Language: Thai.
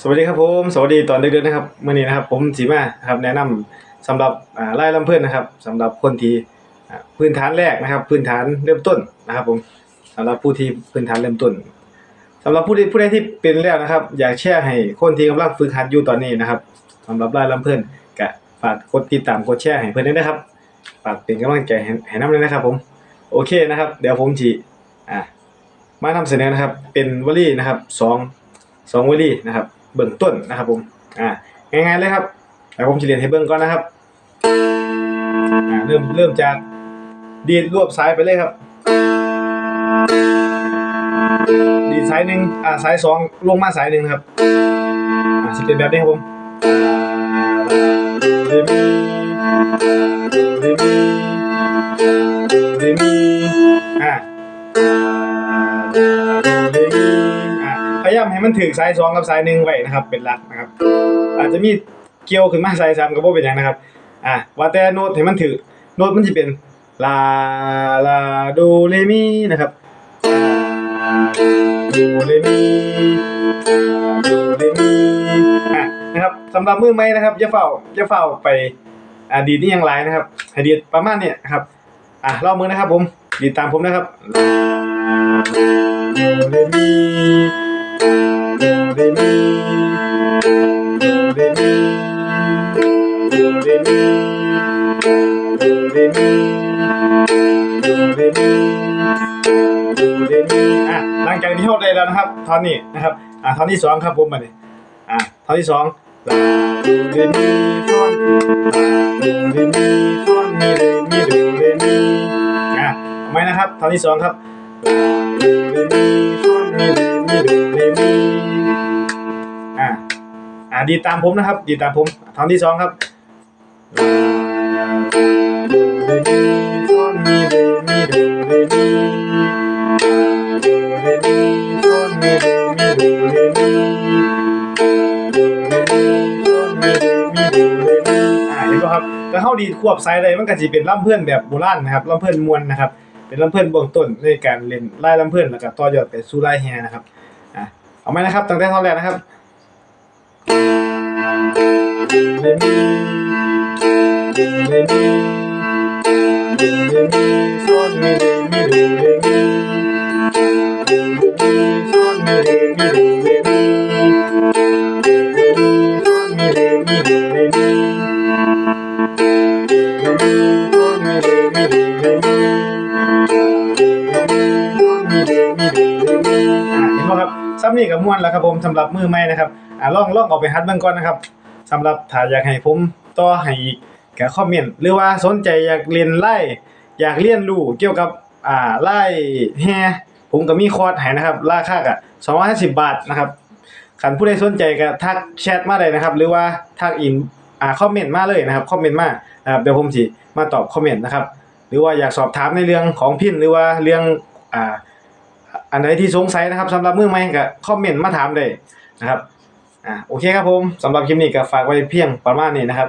สวัสดีครับผมสวัสดีตอนดึกๆนะครับเมื่อนี้นะครับ ผมสีมาครับแนะนำสำหรับอ่าไล่ลำเพื่อนนะครับสำหรับคนที่อ่าพื้นฐานแรกนะครับ พื้นฐานเริ่มต้นนะครับ ผมสำหรับผู้ที่พื้นฐานเริ่มต้นสำหรับผู้ที่ผู้ใดที่เป็นแล้วนะครับ อยากแชร์ให้คนที่กำลังฝึกหัดอยู่ตอนนี้นะครับสำหรับไล่ลำเพื่อนก็ฝากกดติดตามกดแชร์ให้เพื่อนด้วยนะครับฝากเป็นกำลังใจให้ให้น้ำเลยนะครับ ผมโอเคนะครับ เดี๋ยวผมจีอ่ามานำเสนอนะครับ เป็นวลีนะครับสองสองวลีนะครับ เบื้องต้นนะครับผมอ่าง่ายๆเลยครับแต่ผมจะเรียนให้เบื้องก่อนนะครับอ่าเริ่มเริ่มจากดีดรวบซ้ายไปเลยครับ ดีดซ้ายหนึ่งอ่าซ้ายสองลงมาซ้ายหนึ่งครับอ่าจะเป็นแบบนี้ครับผมเรมีเรมีเรมี พยายามให้มันถึงสายสองกับสายหนึ่งไว้นะครับ เป็นหลักนะครับ อาจจะมีเกี่ยวขึ้นมาสายสามก็บ่เป็นหยังนะครับ อ่าว่าแต่โน้ตให้มันถือโน้ตมันจะเป็นลาลาโดเรมีนะครับโดเรมีโดเรมีอะนะครับสำหรับมือไม้นะครับอย่าเฝ้าอย่าเฝ้าไปอ่าดีดนี่ยังไรนะครับให้ดีดประมาณเนี้ยครับอะรอบมือนะครับผมดีดตามผมนะครับโดเเรมีโดเรมีโดเรมีอะหลังจากที่เราได้แล้วนะครับท่อนนี้นะครับอะท่อนที่สองครับผมมาเนี่ยอะท่อนที่สองลาโดเรมีฟอนลาโดเรมีฟอนมีเรมีโดเรมีอะเอาไหมนะครับท่อนที่สองครับลาโดเรมีฟอนมีเรมีโดเรมีอะอะดีตามผมนะครับ ดีตามผมท่อนที่สองครับ ลาโดเรมีฟอนมีเรมีโดเรมีลาโดเรมีฟอนมีเรมีโดเรมีโดเรมีฟอนมีเรมีโดเรมีอ่าเห็นป่ะครับแล้วเฮาดีควบสายใดมันก็สิเป็นลำเพื่อนแบบโบราณนะครับลำเพื่อนมวนนะครับ เป็นลำเพื่อนเบื้องต้นในการเล่นไล่ลำเพื่อนแล้วก็ต่อยอดไปสู่ไล่แฮนะครับอะเอาไหมนะครับตั้งแต่ท่อนแรกนะครับเร มีเรมีเรมีฟอนมีเรมีโดเรมีเรมีฟอนมีเรมีโดเรมีเรมีฟอนมีเรมีโดเรมีเรมีฟอนมีเรมีโดเรมีมีเดมีเดมีอ่าเห็นไหมครับซ้ำนี่กับม้วนแล้วครับผมสำหรับมือใหม่นะครับอ่าลองลองเอาไปฮัดเบิ่งก่อนนะครับสำหรับถ้าอยากให้ผมต่อให้อีก ก็คอมเมนต์หรือว่าสนใจอยากเรียนไล่อยากเรียนรู้เกี่ยวกับอ่าไล่แฮผมก็มีคอร์สให้นะครับ ราคาก็250บาทนะครับคันผู้ใดสนใจก็ทักแชทมาได้นะครับ หรือว่าทักอินอ่าคอมเมนต์มาเลยนะครับคอมเมนต์มานะครับเดี๋ยวผมสิมาตอบคอมเมนต์นะครับ หรือว่าอยากสอบถามในเรื่องของพินหรือว่าเรื่องอ่าอันไหนที่สงสัยนะครับสำหรับมือใหม่ก็คอมเมนต์มาถามได้นะครับอ่าโอเคครับผมสำหรับคลิปนี้ก็ฝากไว้เพียงประมาณนี้นะครับ